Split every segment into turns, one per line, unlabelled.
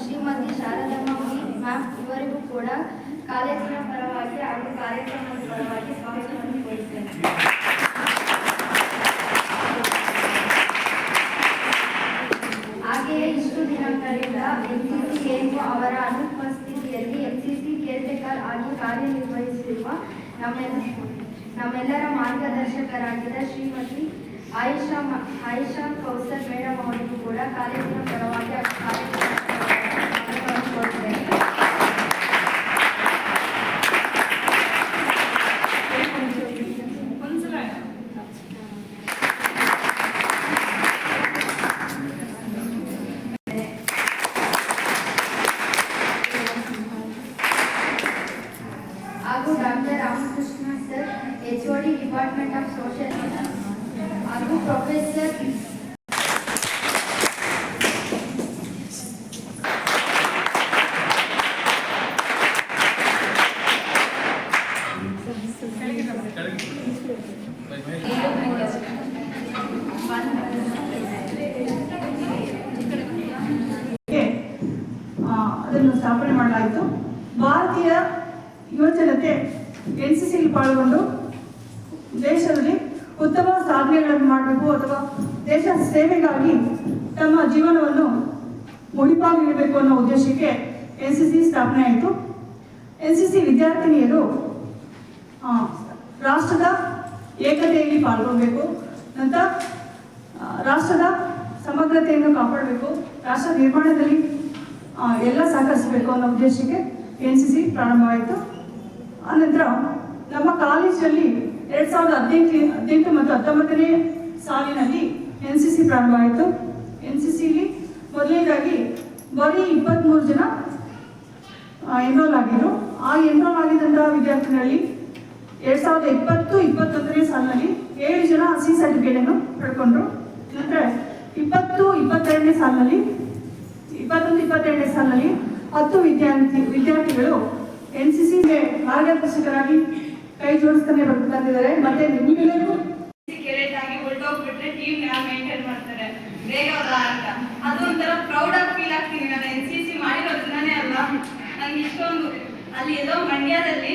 Shrimati Sharadamma ma'am ಇವರಿಗೂ ಕೂಡ ಕಾಲೇಜಿನ ಪರವಾಗಿ ಹಾಗೂ ಕಾರ್ಯಕ್ರಮದ ಪರವಾಗಿ ಸ್ವಾಗತವನ್ನು ಕೊಡುತ್ತೇನೆ ಹಾಗೆಯೇ ಇಷ್ಟು ದಿನಗಳಿಂದ ಎಂಸಿಸಿ ಕೇಂದ್ರ ಅವರ ಅನುಪಸ್ಥಿತಿಯಲ್ಲಿ ಸಿ ಕೇರ್ಟೇಕರ್ ಆಗಿ ಕಾರ್ಯನಿರ್ವಹಿಸಿರುವ ನಮ್ಮೆಲ್ಲ ನಮ್ಮೆಲ್ಲರ ಮಾರ್ಗದರ್ಶಕರಾಗಿದ್ದ ಶ್ರೀಮತಿ ಆಯಿಷಾ ಆಯಿಷಾ ಕೌಸರ್ ಮೇಡಮ್ ಅವರಿಗೂ ಕೂಡ ಕಾರ್ಯಕ್ರಮ ಪರವಾಗಿ ಕಾರ್ಯಕ್ರಮ ಸ್ವಾಗತವನ್ನು ಕೋರುತ್ತೇನೆ ಹಾಗೂ doctor Ramakrishna sir H O D department of social ಹಾಗೂ
ಪ್ರೊಫೆಸರ್ಗೆ, ಆ, ಅದನ್ನು ಸ್ಥಾಪನೆ ಮಾಡಲಾಯಿತು ಭಾರತೀಯ ಯುವಜನತೆ ಎನ್ ಸಿ ಸಿಲಿ ಪಾಲ್ಗೊಂಡು ದೇಶದಲ್ಲಿ ಉತ್ತಮ ಸಾಧನೆಗಳನ್ನು ಮಾಡಬೇಕು ಅಥವಾ ದೇಶ ಸೇವೆಗಾಗಿ ತಮ್ಮ ಜೀವನವನ್ನು ಮುಡಿಪಾಗಿಡಬೇಕು ಅನ್ನೋ ಉದ್ದೇಶಕ್ಕೆ ಎನ್ ಸಿ ಸಿ ಸ್ಥಾಪನೆ ಆಯಿತು. ಎನ್ ಸಿ ಸಿ ವಿದ್ಯಾರ್ಥಿನಿಯರು ರಾಷ್ಟ್ರದ ಏಕತೆಯಲ್ಲಿ ಪಾಲ್ಗೊಳ್ಬೇಕು, ನಂತರ ರಾಷ್ಟ್ರದ ಸಮಗ್ರತೆಯನ್ನು ಕಾಪಾಡಬೇಕು, ರಾಷ್ಟ್ರ ನಿರ್ಮಾಣದಲ್ಲಿ ಎಲ್ಲ ಸಹಕರಿಸಬೇಕು ಅನ್ನೋ ಉದ್ದೇಶಕ್ಕೆ ಎನ್ ಸಿ ಸಿ ಪ್ರಾರಂಭವಾಯಿತು ಆನಂತರ ನಮ್ಮ ಕಾಲೇಜಲ್ಲಿ ಎರಡು ಸಾವಿರದ ಹದಿನೆಂಟು ಹದಿನೆಂಟು ಮತ್ತು ಹತ್ತೊಂಬತ್ತನೇ ಸಾಲಿನಲ್ಲಿ ಎನ್ ಸಿ ಸಿ ಪ್ರಾರಂಭ ಆಯಿತು. ಎನ್ ಸಿ ಸಿಲಿ ಮೊದಲನೇದಾಗಿ ಬರೀ ಇಪ್ಪತ್ತ್ಮೂರು ಜನ ಎನ್ರೋಲ್ ಆಗಿದ್ರು. ಆ ಎನ್ರೋಲ್ ಆಗಿದ್ದಂತಹ ವಿದ್ಯಾರ್ಥಿಗಳಲ್ಲಿ ಎರಡ್ ಸಾವಿರದ ಇಪ್ಪತ್ತು, ಇಪ್ಪತ್ತೊಂದನೇ ಸಾಲಿನಲ್ಲಿ ಏಳು ಜನ ಸಿ ಸರ್ಟಿಫಿಕೇಟ್ ಅನ್ನು ಪಡ್ಕೊಂಡ್ರು. ನಂತರ ಇಪ್ಪತ್ತು, ಇಪ್ಪತ್ತೆರಡನೇ ಸಾಲಿನಲ್ಲಿ, ಇಪ್ಪತ್ತೊಂದು, ಇಪ್ಪತ್ತೆರಡನೇ ಸಾಲಿನಲ್ಲಿ ಹತ್ತು ವಿದ್ಯಾರ್ಥಿ, ವಿದ್ಯಾರ್ಥಿಗಳು ಎನ್ ಸಿ ಸಿಗೆ ಮಾರ್ಗದರ್ಶಕರಾಗಿ ಕೈ ಜೋಡಿಸ್ತಾನೆ ಬಂದಿದ್ದಾರೆ. ಮತ್ತೆ ನಿಮ್ಮೆಲ್ಲರಿಗೂ
ಕೆರೆಟ್ ಆಗಿ ಹೊರಟೋಗ್ಬಿಟ್ರೆ ಟೀಮ್ ಯಾರು ಮೇಂಟೈನ್ ಮಾಡ್ತಾರೆ. ಬೇಗ ಅಂತ ಅದು ಒಂಥರ ಪ್ರೌಡ್ ಆಗಿ ಫೀಲ್ ಆಗ್ತೀನಿ ನಾನು ಎನ್ ಸಿ ಸಿ ಮಾಡಿರೋದ್ರಿಂದಾನೇ ಅಲ್ಲ ನಂಗೆ ಇಷ್ಟೊಂದು. ಅಲ್ಲಿ ಎಲ್ಲೋ ಮಂಡ್ಯದಲ್ಲಿ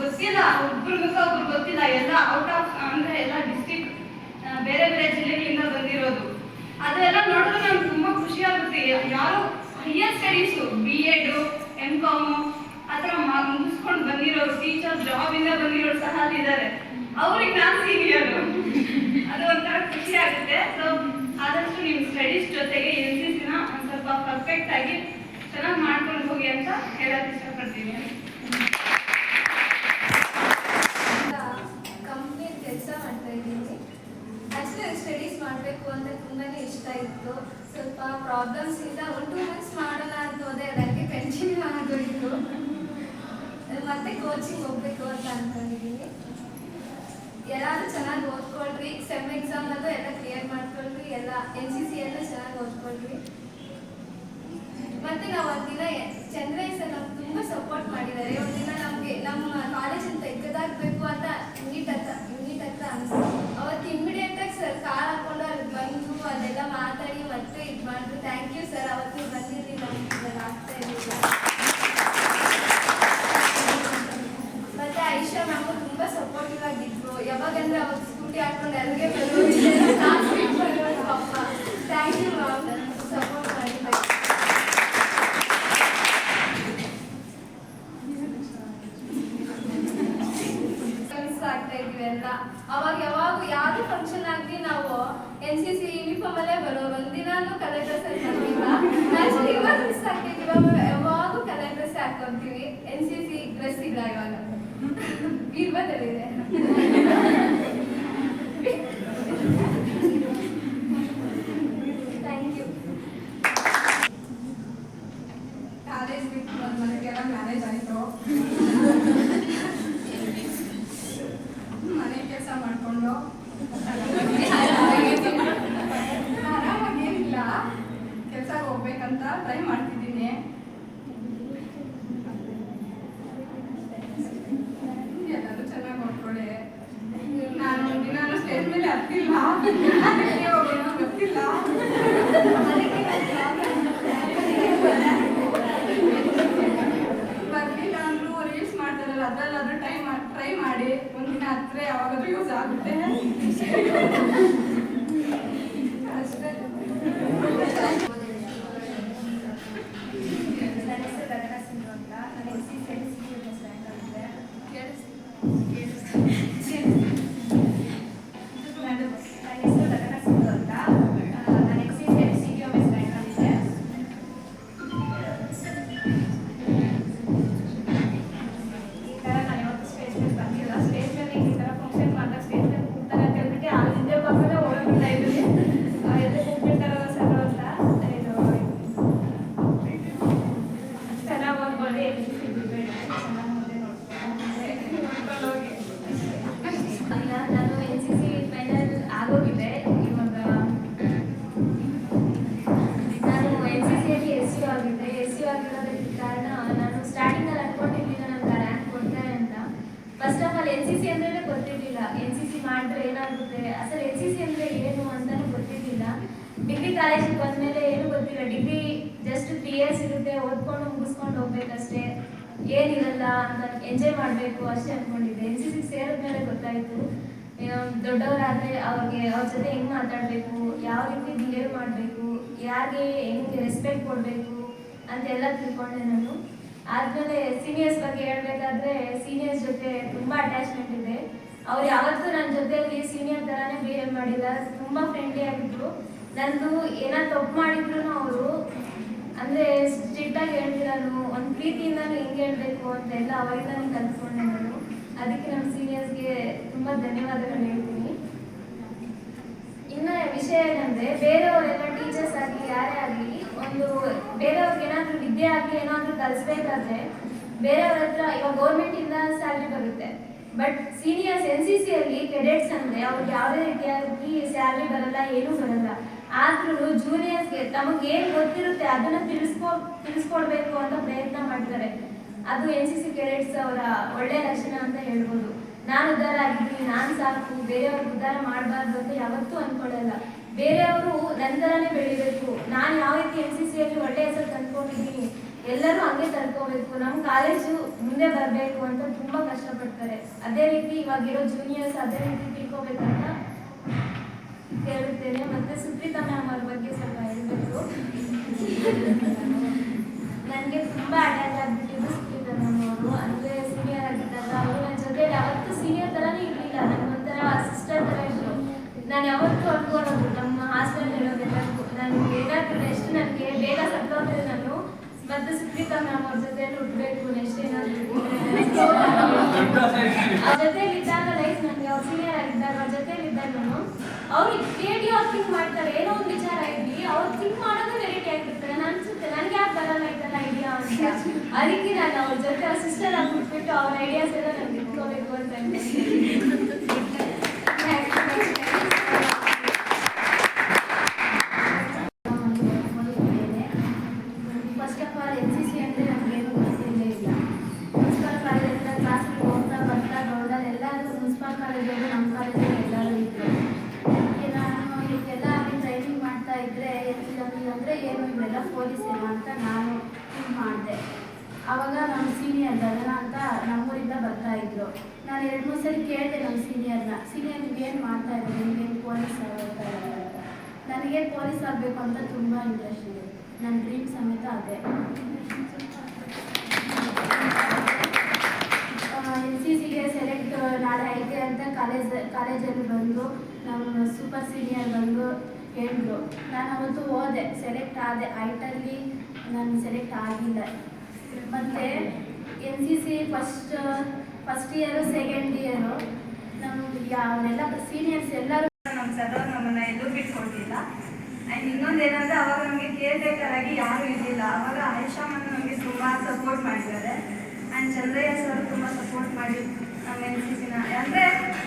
ಗೊತ್ತಿಲ್ಲ, ಒಬ್ರು ಮುಖ, ಒಬ್ರು ಗೊತ್ತಿಲ್ಲ. ಎಲ್ಲ ಔಟ್ ಆಫ್ ಅಂದ್ರೆ ಎಲ್ಲ ಡಿಸ್ಟಿಕ್ ಬೇರೆ ಬೇರೆ ಜಿಲ್ಲೆಗಳಿಂದ ಬಂದಿರೋದು. ಅದೆಲ್ಲ ನೋಡಿದ್ರೆ ನಂಗೆ ತುಂಬಾ ಖುಷಿ ಆಗುತ್ತೆ. ಯಾರು higher studies B Ed M Com ಥರ ಮುಗಿಸ್ಕೊಂಡು ಬಂದಿರೋರು ಟೀಚರ್ ಜಾಬ್ ಇಂದ ಬಂದಿರೋರು ಸಹ ಅಲ್ಲಿದ್ದಾರೆ. ಅವ್ರಿಗೆ ನಾನು ಸೀನಿಯರ್ ಅದು ಒಂಥರ ಖುಷಿ ಆಗುತ್ತೆ. ಸೊ ಆದಷ್ಟು ನಿಮ್ಮ ಸ್ಟಡೀಸ್ ಜೊತೆಗೆ ಎನ್ ಸಿ ಸಿನ ಒಂದು ಸ್ವಲ್ಪ ಪರ್ಫೆಕ್ಟ್ ಆಗಿ ಚೆನ್ನಾಗಿ ಮಾಡ್ಕೊಂಡು ಹೋಗಿ ಅಂತ ಹೇಳಕ್ ಇಷ್ಟಪಡ್ತೀನಿ.
ಕಂಪ್ನಿಯಲ್ಲಿ ಕೆಲಸ ಮಾಡ್ತಾ ಇದ್ದೀನಿ. ಆ್ಯಕ್ಚುಲಿ ಸ್ಟಡೀಸ್ ಮಾಡಬೇಕು ಅಂತ ತುಂಬಾ ಇಷ್ಟ ಇತ್ತು. ಸ್ವಲ್ಪ ಪ್ರಾಬ್ಲಮ್ಸ್ ಇಂದ ಒನ್ ಟೂ ಮಂತ್ಸ್ ಮಾಡೋಣ ಅಂತ ಹೋದೆ, ಅದಕ್ಕೆ ಕಂಟಿನ್ಯೂ ಆಗೋಯಿತು. ಮತ್ತೆ ಕೋಚಿಂಗ್ ಹೋಗ್ಬೇಕು ಅಂತ ಅನ್ಕೊಂಡಿದ್ದೀನಿ ಎಲ್ಲರೂ ಚೆನ್ನಾಗಿ ಓದ್ಕೊಳ್ರಿ ಸೆಮ್ ಎಕ್ಸಾಮ್ ಅದು ಎಲ್ಲ ಕ್ಲಿಯರ್ ಮಾಡ್ಕೊಳ್ರಿ, ಎಲ್ಲ ಎನ್ ಸಿ ಸಿ ಎಲ್ಲ ಚೆನ್ನಾಗಿ ಓದ್ಕೊಳ್ರಿ. ಮತ್ತೆ ನಾವು ಒಂದಿನ ಚಂದ್ರಯ್ಯ ಸರ್ ನಮ್ಗೆ ಸಪೋರ್ಟ್ ಮಾಡಿದ್ದಾರೆ ಒಂದಿನ ನಮಗೆ ನಮ್ಮ ಕಾಲೇಜಿಂದ ತೆಗೆದಾಕ್ಬೇಕು ಅಂತ ನೀಟ್ ಹತ್ರ ನೀಟ್ ಹತ್ರ ಅನಿಸ್ತು ಅವತ್ತು ಇಮಿಡಿಯೇಟ್ ಆಗಿ ಸರ್ ಕಾರ್ ಹಾಕೊಂಡು ಅಲ್ಲಿ ಬಂದು ಅದೆಲ್ಲ ಮಾತಾಡಿ ಮತ್ತೆ ಇದು ಮಾಡಿದ್ರು ಥ್ಯಾಂಕ್ ಯು ಸರ್ ಅವತ್ತು ನೀವು ಬಂದಿರಲಿ ನಮ್ಗೆ ಇದೆಲ್ಲ ಆಗ್ತಾ ಇರಲಿಲ್ಲ ಮತ್ತೆ ಐಶಾ ಮ್ಯಾಮು ತುಂಬಾ ಸಪೋರ್ಟಿವ್ ಆಗಿದ್ರು ಯಾವಾಗಂದ್ರೆ ಅವತ್ತು ಸ್ಕೂಟಿ ಹಾಕೊಂಡು ಅಲ್ಲಿಗೆ ಬರೋದು ಪಾಪ ಥ್ಯಾಂಕ್ ಯು ಮ್ಯಾಮ್ ಸಪೋರ್ಟ್ ಮಾಡಿದ್ದಕ್ಕೆ ಮಿಸ್ ಆಗ್ತಾ ಇದ್ವಿ ಎಲ್ಲ ಅವಾಗ ಯಾವಾಗ ಯಾವ್ದು ಫಂಕ್ಷನ್ ಆಗ್ಲಿ ನಾವು ಎನ್ ಸಿ ಸಿ ಯೂನಿಫಾರ್ಮ್ ಅಲ್ಲೇ ಬರೋ ಒಂದಿನಾನು ಕಲರ್ ಡ್ರೆಸ್ ಆಕ್ಚುಲಿ ಇವಾಗ ಮಿಸ್ ಆಗ್ತಿದ್ವಿ ಹಾಕೊಂತೀವಿ ಎನ್ ಸಿ ಸಿ ಡ್ರೆಸ್ ಇಲ್ಲ ಇವಾಗ. ಬೀರ್ಬದಲ್ಲಿದೆ
ಕೆಲಸ ಮಾಡಿಕೊಂಡು Yes. ಎನ್ ಸಿ ಸಿ ಮಾಡಿದ್ರೆ ಏನಾಗುತ್ತೆ? ಅಸಲು ಎನ್ ಸಿ ಸಿ ಅಂದರೆ ಏನು ಅಂತಲೂ ಗೊತ್ತಿರಲಿಲ್ಲ ಡಿಗ್ರಿ ಕಾಲೇಜಿಗೆ ಬಂದಮೇಲೆ ಏನು ಗೊತ್ತಿಲ್ಲ. ಡಿಗ್ರಿ ಜಸ್ಟ್
ತ್ರೀ ಇಯರ್ಸ್ ಇರುತ್ತೆ. ಓದ್ಕೊಂಡು ಮುಗಿಸ್ಕೊಂಡು ಹೋಗ್ಬೇಕಷ್ಟೇ. ಏನಿರಲ್ಲ ಅಂತ ಎಂಜಾಯ್ ಮಾಡಬೇಕು ಅಷ್ಟೇ ಅನ್ಕೊಂಡಿದ್ದೆ. ಎನ್ ಸಿ ಸಿ ಸೇರಿದ್ಮೇಲೆ ಗೊತ್ತಾಯಿತು. ದೊಡ್ಡವರಾದರೆ ಅವ್ರಿಗೆ ಅವ್ರ ಜೊತೆ ಹೆಂಗೆ ಮಾತಾಡಬೇಕು? ಯಾವ ರೀತಿ ಬಿಹೇವ್ ಮಾಡಬೇಕು? ಯಾರಿಗೆ ಹೆಂಗೆ ರೆಸ್ಪೆಕ್ಟ್ ಕೊಡಬೇಕು ಅಂತೆಲ್ಲ ತಿಳ್ಕೊಂಡೆ ನಾನು. ಆದ್ಮೇಲೆ ಸೀನಿಯರ್ಸ್ ಬಗ್ಗೆ ಹೇಳಬೇಕಾದ್ರೆ ಸೀನಿಯರ್ಸ್ ಜೊತೆ ತುಂಬಾ ಅಟ್ಯಾಚ್ಮೆಂಟ್ ಇದೆ. ಅವ್ರು ಯಾವತ್ತೂ ನನ್ನ ಜೊತೆಯಲ್ಲಿ ಸೀನಿಯರ್ ಥರನೇ ಬಿಹೇವ್ ಮಾಡಿಲ್ಲ, ತುಂಬ ಫ್ರೆಂಡ್ಲಿ ಆಗಿದ್ರು. ನಂದು ಏನಾದ್ರು ತಪ್ಪು ಮಾಡಿದ್ರು ಅವರು, ಅಂದರೆ ಸ್ಟ್ರಿಕ್ಟಾಗಿ ಹೇಳ್ತಿರೋನು ಒಂದು ಪ್ರೀತಿಯಿಂದನೂ ಹೆಂಗೆ ಹೇಳಬೇಕು ಅಂತೆಲ್ಲ ನಾನು ಕಲ್ತ್ಕೊಂಡೆ ನಾನು. ಅದಕ್ಕೆ ನಮ್ಮ ಸೀನಿಯರ್ಸ್ಗೆ ತುಂಬ ಧನ್ಯವಾದಗಳು ಹೇಳ್ತೀನಿ. ಇನ್ನು ವಿಷಯ ಏನಂದ್ರೆ, ಬೇರೆಯವರೆಲ್ಲ ಟೀಚರ್ಸ್ ಆಗಲಿ, ಯಾರೇ ಆಗಲಿ, ಒಂದು ಬೇರೆಯವ್ರಿಗೆ ಏನಾದರೂ ವಿದ್ಯೆ ಆಗಲಿ ಏನಾದರೂ ಕಲಿಸ್ಬೇಕಾದ್ರೆ, ಬೇರೆಯವ್ರ ಹತ್ರ ಇವಾಗ ಗೌರ್ಮೆಂಟಿಂದ ಬರುತ್ತೆ ಬಟ್ ಸೀನಿಯರ್ಸ್ ಎನ್ ಸಿ ಸಿಯಲ್ಲಿ ಕೆಡೆಟ್ಸ್ ಅಂದರೆ ಅವ್ರಿಗೆ ಯಾವುದೇ ರೀತಿಯಾಗಿ ಸ್ಯಾಲ್ರಿ ಬರಲ್ಲ, ಏನೂ ಬರಲ್ಲ. ಆದ್ರೂ ಜೂನಿಯರ್ಸ್ಗೆ ತಮಗೆ ಏನು ಗೊತ್ತಿರುತ್ತೆ ಅದನ್ನ ತಿಳಿಸ್ಕೊ, ತಿಳಿಸ್ಕೊಡ್ಬೇಕು ಅಂತ ಪ್ರಯತ್ನ ಮಾಡ್ತಾರೆ. ಅದು ಎನ್ ಸಿ ಸಿ ಕೆಡೆಟ್ಸ್ ಅವರ ಒಳ್ಳೆಯ ಲಕ್ಷಣ ಅಂತ ಹೇಳ್ಬೋದು. ನಾನು ಉದ್ಧಾರ ಆಗಿದ್ದೀನಿ, ನಾನು ಸಾಕು, ಬೇರೆಯವ್ರಿಗೆ ಉದ್ಧಾರ ಮಾಡಬಾರ್ದು ಅಂತ ಯಾವತ್ತೂ ಅನ್ಕೊಳ್ಳಲ್ಲ. ಬೇರೆಯವರು ನನ್ನ ಥರನೇ ಬೆಳಿಬೇಕು. ನಾನು ಯಾವ ರೀತಿ ಎನ್ ಸಿ ಸಿಯಲ್ಲಿ ಒಳ್ಳೆಯ ಹೆಸರು ತಂದ್ಕೊಂಡಿದ್ದೀನಿ ಎಲ್ಲರೂ ಹಂಗೆ ತರ್ಕೋಬೇಕು. ನಮ್ಮ ಕಾಲೇಜು ಮುಂದೆ ಬರಬೇಕು ಅಂತ ತುಂಬ ಕಷ್ಟಪಡ್ತಾರೆ. ಅದೇ ರೀತಿ ಇವಾಗಿರೋ ಜೂನಿಯರ್ಸ್ ಅದೇ ರೀತಿ ತಿಳ್ಕೊಬೇಕಂತ ಕೇಳುತ್ತೇನೆ. ಮತ್ತೆ ಸುಪ್ರೀತಾ ಮ್ಯಾಮ್ ಅವ್ರ ಬಗ್ಗೆ ಸ್ವಲ್ಪ ಹೇಳಬೇಕು ನನಗೆ ತುಂಬ ಅಟ್ಯಾಚ್ ಆಗಿಬಿಟ್ಟಿದ್ದು ಸುಪ್ರೀತಾ ಮ್ಯಾಮ್ ಅವರು ಅಂದರೆ ಸೀನಿಯರ್ ಆಗಿದ್ದಾಗ ಅವರು ನನ್ನ ಜೊತೆ ಯಾವತ್ತೂ ಸೀನಿಯರ್ ಥರನೇ ಇರಲಿಲ್ಲ ನನಗೊಂಥರ ಸಿಸ್ಟರ್ ಥರ ಇದ್ರು ನಾನು ಯಾವತ್ತೂ ಅನ್ಕೊಳ್ಳೋದು ನಮ್ಮ ಹಾಸ್ಟೆಲ್ ಇರೋದೆಲ್ಲರಿಗೂ ನನಗೆ ಏನಾದರೂ ನೆಕ್ಸ್ಟ್ ನನಗೆ ಬೇಗ ಸತ್ತೋದ್ರೆ ನಾನು ಮತ್ತೆ ಸುಪ್ರೀತಾ ಮ್ಯಾಮ್ ಅವ್ರ ಜೊತೆ ಹುಟ್ಟಬೇಕು ನೆಕ್ಸ್ಟ್ ಏನಾದರೂ ಅವ್ರ ಜೊತೆಲಿ ಇದ್ದಾಗ ಲೈಫ್ ನನಗೆ ಅವ್ರ ಸೀನಿಯರ್ ಆಗಿದ್ದಾಗ ಅವ್ರ ಜೊತೆಲಿ ಇದ್ದಾಗ ನಾನು ಅವ್ರು ಕ್ರಿಯೇಟಿವ್ ಆಗಿ ಥಿಂಕ್ ಮಾಡ್ತಾರೆ ಏನೋ ಒಂದು ವಿಚಾರ ಇರಲಿ ಅವ್ರು ಥಿಂಕ್ ಮಾಡೋದು ವೆರೈಟಿ ಆಗಿರ್ತಾರೆ ನಾನು ಅನ್ಸುತ್ತೆ ನನಗೆ ಯಾಕೆ ಬರಲ್ಲ ಥರ ಐಡಿಯಾ ಅಂತ. ಅದಕ್ಕೆ ನಾನು ಅವ್ರ ಜೊತೆ ಅವ್ರ ಸಿಸ್ಟರ್ ಆಗಿ ಬಿಟ್ಬಿಟ್ಟು ಅವ್ರ ಐಡಿಯಾಸ್ ಎಲ್ಲ ನನಗೆ ಇಟ್ಕೋಬೇಕು ಅಂತ ಇದ್ರು ನಾನು ಎರಡು ಮೂರು ಸರಿ ಕೇಳಿದೆ ನಮ್ಮ ಸೀನಿಯರ್ನ ಸೀನಿಯರ್ ಏನು ಮಾಡ್ತಾ ಇದ್ದೀರಿ ನಿಮಗೇನು ಪೊಲೀಸ್ ಆಗ್ತಾ ಅಂತ. ನನಗೆ ಪೊಲೀಸ್ ಆಗಬೇಕು ಅಂತ ತುಂಬ ಇಂಟ್ರೆಸ್ಟ್ ಇದೆ. ನನ್ನ ಡ್ರೀಮ್ ಸಮೇತ ಅದೇ. ಎನ್ ಸಿ ಸಿಗೆ ಸೆಲೆಕ್ಟ್ ನಾಳೆ ಐತೆ ಅಂತ ಕಾಲೇಜ್ ಕಾಲೇಜಲ್ಲಿ ಬಂದು ನಮ್ಮ ಸೂಪರ್ ಸೀನಿಯರ್ ಬಂದು ಹೇಳಿದ್ರು. ನಾನು ಅವತ್ತು ಹೋದೆ ಸೆಲೆಕ್ಟ್ ಆದೆ. ಐಟಲ್ಲಿ ನಾನು ಸೆಲೆಕ್ಟ್ ಆಗಿಲ್ಲ. ಮತ್ತು N C C first first year second year ನಮ್ಮ ಅವರೆಲ್ಲ ಸೀನಿಯರ್ಸ್ ಎಲ್ಲರೂ
ನಮ್ಮ ಸರ್ ನಮ್ಮನ್ನ ಎಲ್ಲೂ ಬಿಟ್ಕೊಟ್ಟಿಲ್ಲ ಆ್ಯಂಡ್ ಇನ್ನೊಂದು ಏನಂದ್ರೆ, ಅವಾಗ ನಮಗೆ ಕೇರ್ ಟೇಕರ್ ಆಗಿ ಯಾರೂ ಇರಲಿಲ್ಲ. ಅವಾಗ ಆಯುಷಾ ಮ್ಯಾಮ್ ನಮಗೆ ತುಂಬ ಸಪೋರ್ಟ್ ಮಾಡಿದ್ದಾರೆ. ಆ್ಯಂಡ್ ಚಂದ್ರಯ್ಯ ಸರ್ ತುಂಬ ಸಪೋರ್ಟ್ ಮಾಡಿ ನಮ್ಮ ಎನ್ ಸಿ ಸಿನ ಅಂದರೆ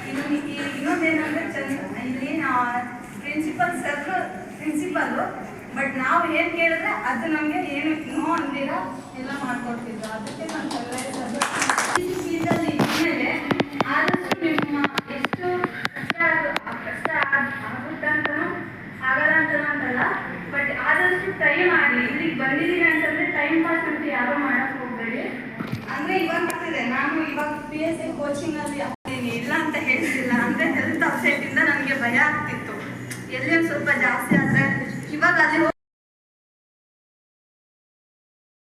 ಇನ್ನು ಇನ್ನೊಂದೇನಂದರೆ ಚಂದ್ರ ಇಲ್ಲಿ ಪ್ರಿನ್ಸಿಪಲ್ ಸರ್ ಪ್ರಿನ್ಸಿಪಲ್ಲು ಬಟ್ ನಾವು ಏನು ಕೇಳಿದ್ರೆ ಅದು ನಮಗೆ ಏನು ನೋ ಅಂದಿರ ಎಲ್ಲ ಮಾಡ್ಕೊಡ್ತಿದ್ರು. ಅದಕ್ಕೆ ನಾನು ಚಂದ್ರಯ್ಯ ಸರ್ ಅಂತನೂ ಅಂತಲ್ಲ ಬಟ್ ಆದಷ್ಟು ಟ್ರೈ ಮಾಡಿ. ಇಲ್ಲಿಗೆ ಬಂದಿದ್ದೀವಿ ಅಂತಂದ್ರೆ ಟೈಮ್ ಪಾಸ್ ಅಂತ ಯಾರು ಮಾಡಕ್ ಹೋಗ್ಬೇಡಿ. ಅಂದ್ರೆ ಇವಾಗ ಆಗ್ತಿದೆ ನಾನು ಇವಾಗ ಪಿ ಎಸ್ ಸಿ ಕೋಚಿಂಗ್ ಅಲ್ಲಿ ಆಗ್ತೀನಿ, ಇಲ್ಲ ಅಂತ ಹೇಳ್ತಿಲ್ಲ. ಅಂದ್ರೆ ಹೆಲ್ತ್ ಅಪ್ಸೆಟ್ ಇಂದ ನನಗೆ ಭಯ ಆಗ್ತಿತ್ತು. ಎಲ್ಲಿ ಸ್ವಲ್ಪ ಜಾಸ್ತಿ ಆದ್ರೆ, ಇವಾಗ ಅಲ್ಲಿ